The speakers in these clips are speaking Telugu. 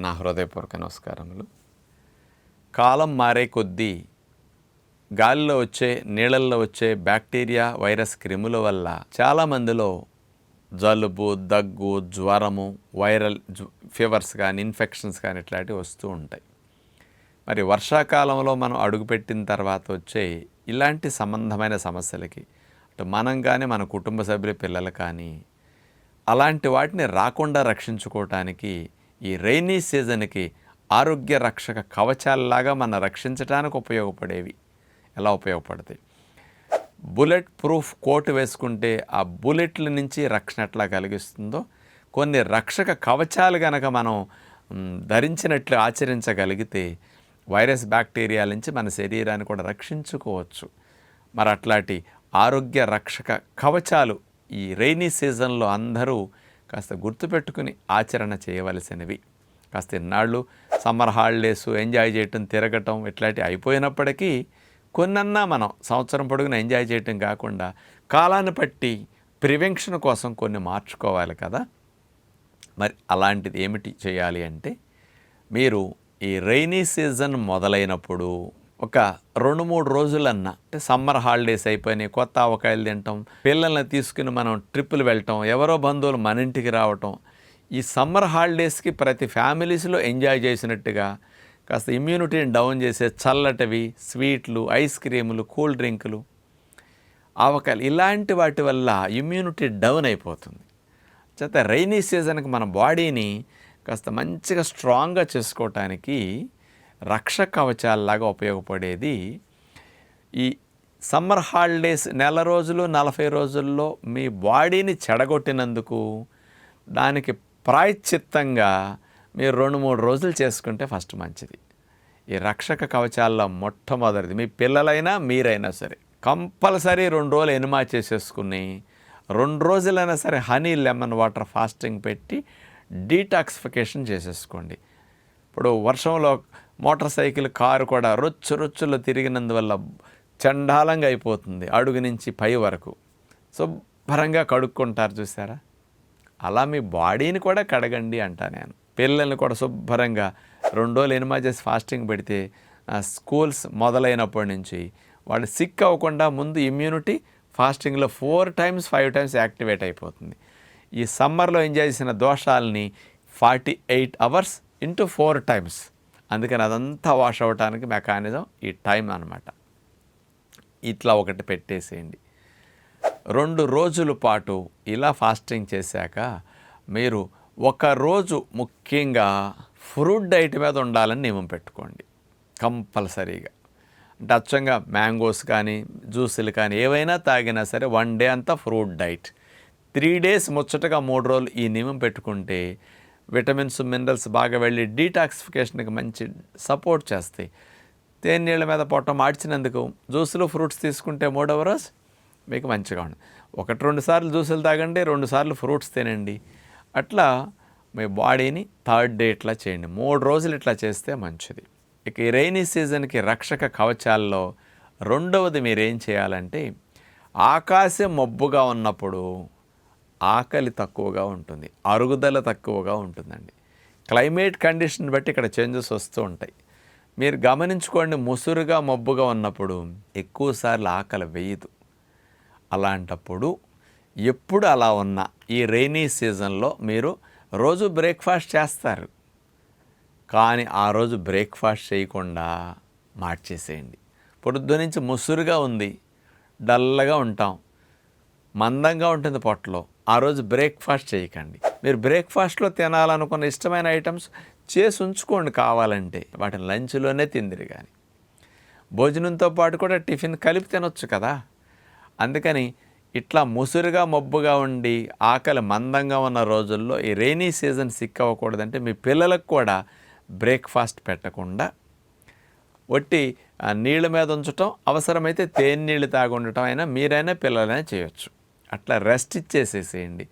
నా హృదయపూర్వక నమస్కారములు. కాలం మారే కొద్దీ గాలిలో వచ్చే నీళ్ళల్లో వచ్చే బ్యాక్టీరియా వైరస్ క్రిముల వల్ల చాలామందిలో జలుబు దగ్గు జ్వరము వైరల్ ఫీవర్స్ కానీ ఇన్ఫెక్షన్స్ కానీ ఇట్లాంటివి వస్తూ ఉంటాయి. మరి వర్షాకాలంలో మనం అడుగుపెట్టిన తర్వాత వచ్చే ఇలాంటి సంబంధమైన సమస్యలకి అటు మనం కానీ మన కుటుంబ సభ్యుల పిల్లలు కానీ అలాంటి వాటిని రాకుండా రక్షించుకోవటానికి ఈ రైనీ సీజన్కి ఆరోగ్య రక్షక కవచాలలాగా మన రక్షించడానికి ఉపయోగపడేవి. ఎలా ఉపయోగపడతాయి? బుల్లెట్ ప్రూఫ్ కోట్ వేసుకుంటే ఆ బుల్లెట్ల నుంచి రక్షణ ఎట్లా కలిగిస్తుందో కొన్ని రక్షక కవచాలు కనుక మనం ధరించినట్లు ఆచరించగలిగితే వైరస్ బ్యాక్టీరియా నుంచి మన శరీరాన్ని కూడా రక్షించుకోవచ్చు. మరి అట్లాంటి ఆరోగ్య రక్షక కవచాలు ఈ రైనీ సీజన్లో అందరూ కాస్త గుర్తుపెట్టుకుని ఆచరణ చేయవలసినవి. కాస్త ఇన్నాళ్ళు సమ్మర్ హాలిడేస్ ఎంజాయ్ చేయటం తిరగటం ఇట్లాంటివి అయిపోయినప్పటికీ కొన్నన్నా మనం సంవత్సరం పొడుగున ఎంజాయ్ చేయటం కాకుండా కాలాన్ని బట్టి ప్రివెన్షన్ కోసం కొన్ని మార్చుకోవాలి కదా. మరి అలాంటిది ఏమిటి చేయాలి అంటే మీరు ఈ రైనీ సీజన్ మొదలైనప్పుడు ఒక రెండు మూడు రోజులన్నా అంటే సమ్మర్ హాలిడేస్ అయిపోయినాయి కొత్త ఆవకాయలు తినటం పిల్లల్ని తీసుకుని మనం ట్రిప్పులు వెళ్ళటం ఎవరో బంధువులు మన ఇంటికి రావటం. ఈ సమ్మర్ హాలిడేస్కి ప్రతి ఫ్యామిలీస్లో ఎంజాయ్ చేసినట్టుగా కాస్త ఇమ్యూనిటీని డౌన్ చేసే చల్లటవి స్వీట్లు ఐస్ క్రీములు కూల్ డ్రింకులు ఆవకాయలు ఇలాంటి వాటి వల్ల ఇమ్యూనిటీ డౌన్ అయిపోతుంది. చేత రైనీ సీజన్కి మన బాడీని కాస్త మంచిగా స్ట్రాంగ్గా చేసుకోవటానికి రక్ష కవచాలలాగా ఉపయోగపడేది. ఈ సమ్మర్ హాలిడేస్ నెల రోజులు నలభై రోజుల్లో మీ బాడీని చెడగొట్టినందుకు దానికి ప్రాయశ్చిత్తంగా మీరు రెండు మూడు రోజులు చేసుకుంటే ఫస్ట్ మంచిది. ఈ రక్షక కవచాల్లో మొట్టమొదటిది మీ పిల్లలైనా మీరైనా సరే కంపల్సరీ రెండు రోజులు ఎనిమా చేసేసుకుని రెండు రోజులైనా సరే హనీ లెమన్ వాటర్ ఫాస్టింగ్ పెట్టి డీటాక్సిఫికేషన్ చేసేసుకోండి. ఇప్పుడు వర్షంలో మోటార్ సైకిల్ కారు కూడా రొచ్చు రొచ్చులో తిరిగినందువల్ల చండాలంగా అయిపోతుంది అడుగు నుంచి పై వరకు. శుభ్రంగా కడుక్కుంటారు చూసారా? అలా మీ బాడీని కూడా కడగండి అంటా నేను. పిల్లల్ని కూడా శుభ్రంగా రెండు రోజులు ఎనిమా చేసి ఫాస్టింగ్ పెడితే స్కూల్స్ మొదలైనప్పటి నుంచి వాళ్ళు సిక్ అవ్వకుండా ముందు immunity ఫాస్టింగ్లో four times five times activate అయిపోతుంది. ఈ సమ్మర్లో ఎంజాయ్ చేసిన దోషాలని forty eight hours into four times అందుకని అదంతా వాష్ అవ్వటానికి మెకానిజం ఈ టైం అన్నమాట. ఇట్లా ఒకటి పెట్టేసేయండి. రెండు రోజుల పాటు ఇలా ఫాస్టింగ్ చేశాక మీరు ఒక రోజు ముఖ్యంగా ఫ్రూట్ డైట్ మీద ఉండాలని నియమం పెట్టుకోండి. కంపల్సరీగా. అంటే అచ్చంగా మ్యాంగోస్ కానీ జ్యూసులు కానీ ఏవైనా తాగినా సరే వన్ డే అంతా ఫ్రూట్ డైట్ త్రీ డేస్ ముచ్చటగా మూడు రోజులు ఈ నియమం పెట్టుకుంటే విటమిన్స్ మినరల్స్ బాగా వెళ్ళి డీటాక్సిఫికేషన్కి మంచి సపోర్ట్ చేస్తాయి. తేనీళ్ళ మీద పొట్టం ఆడిచినందుకు జ్యూసులు ఫ్రూట్స్ తీసుకుంటే మూడవ రోజు మీకు మంచిగా ఉంటుంది ఒకటి రెండు సార్లు జ్యూసులు తాగండి రెండు సార్లు ఫ్రూట్స్ తినండి. అట్లా మీ బాడీని థర్డ్ డే ఇట్లా చేయండి. మూడు రోజులు ఇట్లా చేస్తే మంచిది. ఇక ఈ రైనీ సీజన్కి రక్షక కవచాల్లో రెండవది మీరేం చేయాలంటే ఆకాశం మబ్బుగా ఉన్నప్పుడు ఆకలి తక్కువగా ఉంటుంది అరుగుదల తక్కువగా ఉంటుందండి. క్లైమేట్ కండిషన్ బట్టి ఇక్కడ చేంజెస్ వస్తూ ఉంటాయి. మీరు గమనించుకోండి ముసురుగా మబ్బుగా ఉన్నప్పుడు ఎక్కువసార్లు ఆకలి వేయదు. అలాంటప్పుడు ఎప్పుడు అలా ఉన్నా ఈ రెయినీ సీజన్లో మీరు రోజు బ్రేక్ఫాస్ట్ చేస్తారు. కానీ ఆ రోజు బ్రేక్ఫాస్ట్ చేయకుండా మార్చేసేయండి. పొద్దు నుంచి ముసురుగా ఉంది డల్లగా ఉంటాం మందంగా ఉంటుంది పొట్టలో. ఆ రోజు బ్రేక్ఫాస్ట్ చేయకండి. మీరు బ్రేక్ఫాస్ట్లో తినాలనుకున్న ఇష్టమైన ఐటమ్స్ చేసి ఉంచుకోండి కావాలంటే. వాటిని లంచ్లోనే తిందిరి కానీ భోజనంతో పాటు కూడా టిఫిన్ కలిపి తినొచ్చు కదా. అందుకని ఇట్లా ముసురుగా మబ్బుగా ఉండి ఆకలి మందంగా ఉన్న రోజుల్లో ఈ రెయినీ సీజన్ సిక్ అవ్వకూడదంటే మీ పిల్లలకు కూడా బ్రేక్ఫాస్ట్ పెట్టకుండా ఒట్టి నీళ్ళ మీద ఉంచటం అవసరమైతే తేనె నీళ్ళు తాగుండటం అయినా మీరైనా పిల్లలైనా చేయొచ్చు. అట్లా రెస్ట్ ఇచ్చేసేసేయండి.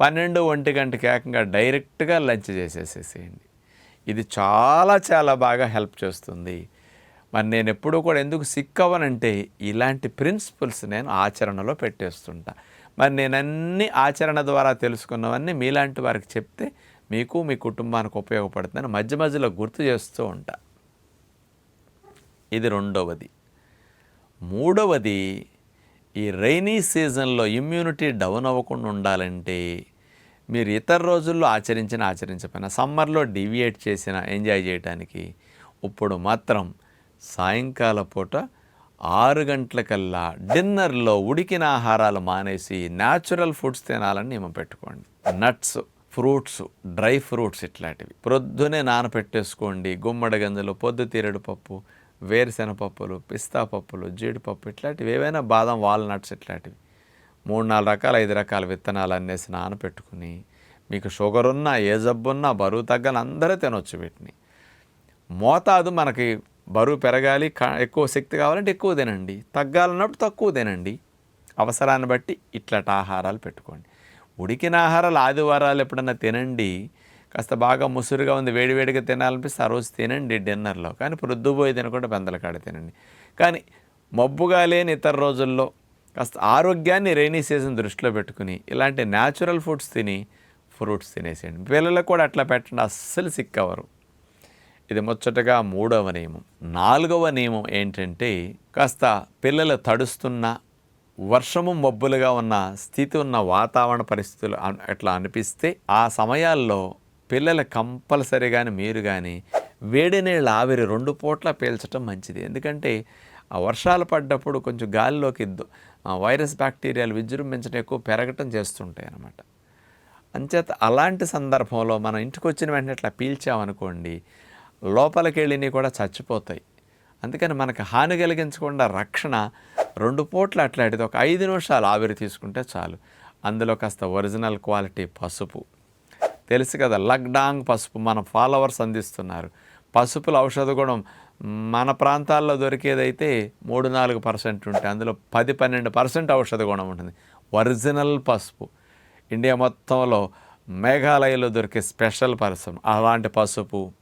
పన్నెండు ఒంటి గంటకి ఏకంగా డైరెక్ట్గా లంచ్ చేసేసేసేయండి. ఇది చాలా చాలా బాగా హెల్ప్ చేస్తుంది. మరి నేను ఎప్పుడూ కూడా ఎందుకు సిక్ అవ్వనంటే ఇలాంటి ప్రిన్సిపల్స్ నేను ఆచరణలో పెట్టేస్తుంటా. మరి నేను అన్ని ఆచరణ ద్వారా తెలుసుకున్నవన్నీ మీలాంటి వారికి చెప్తే మీకు మీ కుటుంబానికి ఉపయోగపడుతుందని మధ్య మధ్యలో గుర్తు చేస్తూ ఉంటా. ఇది రెండవది. మూడవది ఈ రైనీ సీజన్లో ఇమ్యూనిటీ డౌన్ అవ్వకుండా ఉండాలంటే మీరు ఇతర రోజుల్లో ఆచరించిన ఆచరించకపోయినా సమ్మర్లో డివియేట్ చేసిన ఎంజాయ్ చేయడానికి ఇప్పుడు మాత్రం సాయంకాల పూట ఆరు గంటలకల్లా డిన్నర్లో ఉడికిన ఆహారాలు మానేసి న్యాచురల్ ఫుడ్స్ తినాలని నియమం పెట్టుకోండి. నట్స్ ఫ్రూట్స్ డ్రై ఫ్రూట్స్ ఇట్లాంటివి. ప్రొద్దునే నానపెట్టేసుకోండి. గుమ్మడి గంజలు పొద్దుతీరడు పప్పు వేరుశెనగ పప్పులు పిస్తా పప్పులు జీడిపప్పు ఇట్లాంటివి ఏవైనా బాదం వాల్నట్స్ ఇట్లాంటివి. మూడు నాలుగు రకాల ఐదు రకాల విత్తనాలు అన్నేసి నానపెట్టుకుని మీకు షుగర్ ఉన్నా ఏ జబ్బు ఉన్నా బరువు తగ్గాలి అందరూ తినొచ్చు వీటిని. మోతాదు మనకి బరువు పెరగాలి కా- ఎక్కువ శక్తి కావాలంటే ఎక్కువ తినండి. తగ్గాలన్నప్పుడు తక్కువ తినండి. అవసరాన్ని బట్టి ఇట్లాంటి ఆహారాలు పెట్టుకోండి. ఉడికిన ఆహారాలు ఆదివారాలు ఎప్పుడన్నా తినండి కాస్త బాగా ముసురుగా ఉంది వేడివేడిగా తినాలనిపిస్తే ఆ రోజు తినండి డిన్నర్లో. కానీ ప్రొద్దుపోయి తినకుండా పెందలకాడ తినండి. కానీ మబ్బుగా లేని ఇతర రోజుల్లో కాస్త ఆరోగ్యాన్ని రైనీ సీజన్ దృష్టిలో పెట్టుకుని ఇలాంటి న్యాచురల్ ఫుడ్స్ తిని ఫ్రూట్స్ తినేసేయండి. పిల్లలకు కూడా అట్లా పెట్టండి అస్సలు సిక్ అవ్వరు ఇది ముచ్చటగా మూడవ నియమం. నాలుగవ నియమం ఏంటంటే కాస్త పిల్లలు తడుస్తున్న వర్షము మబ్బులుగా ఉన్న స్థితి ఉన్న వాతావరణ పరిస్థితులు అట్లా అనిపిస్తే ఆ సమయాల్లో పిల్లలు కంపల్సరీగాని మీరు కానీ వేడి నీళ్ళ ఆవిరి రెండు పూట్ల పీల్చడం మంచిది. ఎందుకంటే ఆ వర్షాలు పడ్డప్పుడు కొంచెం గాలిలోకి వైరస్ బ్యాక్టీరియాలు విజృంభించడం ఎక్కువ పెరగటం చేస్తుంటాయి అన్నమాట. అంచేత అలాంటి సందర్భంలో మనం ఇంటికి వచ్చిన వెంటనే ఇట్లా పీల్చామనుకోండి లోపలికి వెళ్ళినవి కూడా చచ్చిపోతాయి. అందుకని మనకు హాని కలిగించకుండా రక్షణ రెండు పూట్ల అట్లాంటిది ఒక ఐదు నిమిషాలు ఆవిరి తీసుకుంటే చాలు. అందులో కాస్త ఒరిజినల్ క్వాలిటీ పసుపు. తెలుసు కదా లక్డాంగ్ పసుపు మన ఫాలోవర్స్ అందిస్తున్నారు. పసుపుల ఔషధ గుణం మన ప్రాంతాల్లో దొరికేదైతే మూడు నాలుగు పర్సెంట్ ఉంటే అందులో పది పన్నెండు పర్సెంట్ ఔషధ గుణం ఉంటుంది. ఒరిజినల్ పసుపు. ఇండియా మొత్తంలో మేఘాలయలో దొరికే స్పెషల్ పర్సన్ అలాంటి పసుపు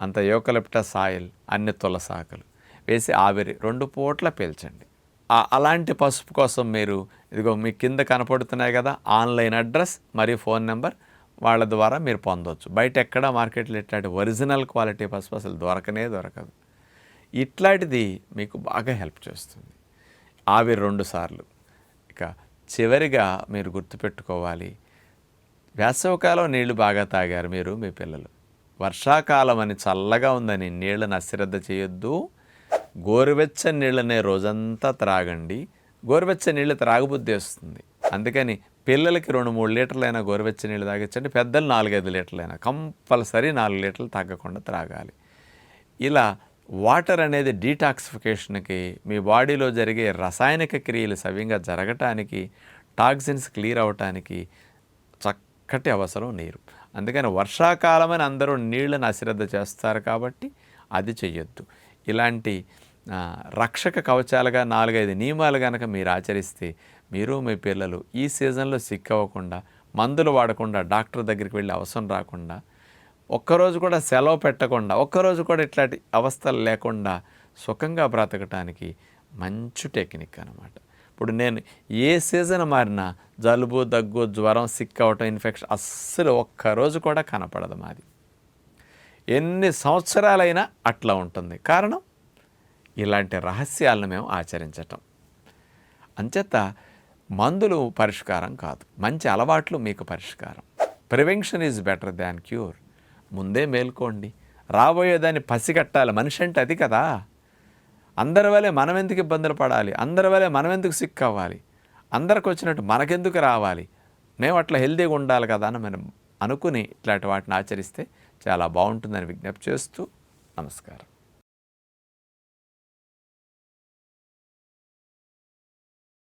అంత యోకలిప్టస్ ఆయిల్ అన్ని తులసాకులు వేసి ఆవిరి రెండు పూట్ల పీల్చండి. అలాంటి పసుపు కోసం మీరు ఇదిగో మీ కింద కనపడుతున్నాయి కదా ఆన్లైన్ అడ్రస్ మరియు ఫోన్ నెంబర్ వాళ్ళ ద్వారా మీరు పొందవచ్చు బయట ఎక్కడ మార్కెట్లో ఇట్లాంటి ఒరిజినల్ క్వాలిటీ పసుపు అసలు దొరకనే దొరకదు. ఇట్లాంటిది మీకు బాగా హెల్ప్ చేస్తుంది. ఆవిరి రెండు సార్లు. ఇక చివరిగా మీరు గుర్తుపెట్టుకోవాలి. వేసవకాలం నీళ్ళు బాగా తాగారు మీరు మీ పిల్లలు. వర్షాకాలం అని చల్లగా ఉందని నీళ్ళని అశ్రద్ధ చేయొద్దు. గోరువెచ్చని నీళ్ళనే రోజంతా త్రాగండి. గోరువెచ్చని నీళ్ళు త్రాగబుద్ధి వస్తుంది. అందుకని పిల్లలకి రెండు మూడు లీటర్లైనా గోరువెచ్చని నీళ్ళు తాగించండి పెద్దలు నాలుగైదు లీటర్లైనా. కంపల్సరీ నాలుగు లీటర్లు తగ్గకుండా త్రాగాలి. ఇలా వాటర్ అనేది డీటాక్సిఫికేషన్కి మీ బాడీలో జరిగే రసాయనిక క్రియలు సవ్యంగా జరగటానికి టాక్సిన్స్ క్లియర్ అవటానికి చక్కటి అవసరం నీరు. అందుకని వర్షాకాలమని అందరూ నీళ్ళని అశ్రద్ధ చేస్తారు కాబట్టి అది చెయ్యొద్దు. ఇలాంటి రక్షక కవచాలుగా నాలుగైదు నియమాలు కనుక మీరు ఆచరిస్తే మీరు మీ పిల్లలు ఈ సీజన్లో సిక్ అవ్వకుండా మందులు వాడకుండా డాక్టర్ దగ్గరికి వెళ్ళి అవసరం రాకుండా ఒక్కరోజు కూడా సెలవు పెట్టకుండా ఒక్కరోజు కూడా ఇట్లాంటి అవస్థలు లేకుండా సుఖంగా బ్రతకటానికి మంచి టెక్నిక్ అనమాట ఇప్పుడు నేను ఏ సీజన్ మారినా జలుబు దగ్గు జ్వరం సిక్ అవటం ఇన్ఫెక్షన్ అస్సలు ఒక్కరోజు కూడా కనపడదు మాది. ఎన్ని సంవత్సరాలైనా అట్లా ఉంటుంది. కారణం? ఇలాంటి రహస్యాలను మేము ఆచరించటం. అంచేత మందులు పరిష్కారం కాదు. మంచి అలవాట్లు మీకు పరిష్కారం. Prevention is better than cure. ముందే మేల్కోండి. రాబోయేదాన్ని పసిగట్టాలి. మనిషి అంటే అది కదా. అందరి వలె మనం ఎందుకు ఇబ్బందులు పడాలి? అందరి వలె మనం ఎందుకు సిక్ అవ్వాలి? అందరికి వచ్చినట్టు మనకెందుకు రావాలి? మేము అట్లా హెల్తీగా ఉండాలి కదా అని మనం అనుకుని ఇట్లాంటి వాటిని ఆచరిస్తే చాలా బాగుంటుందని విజ్ఞప్తి చేస్తూ నమస్కారం.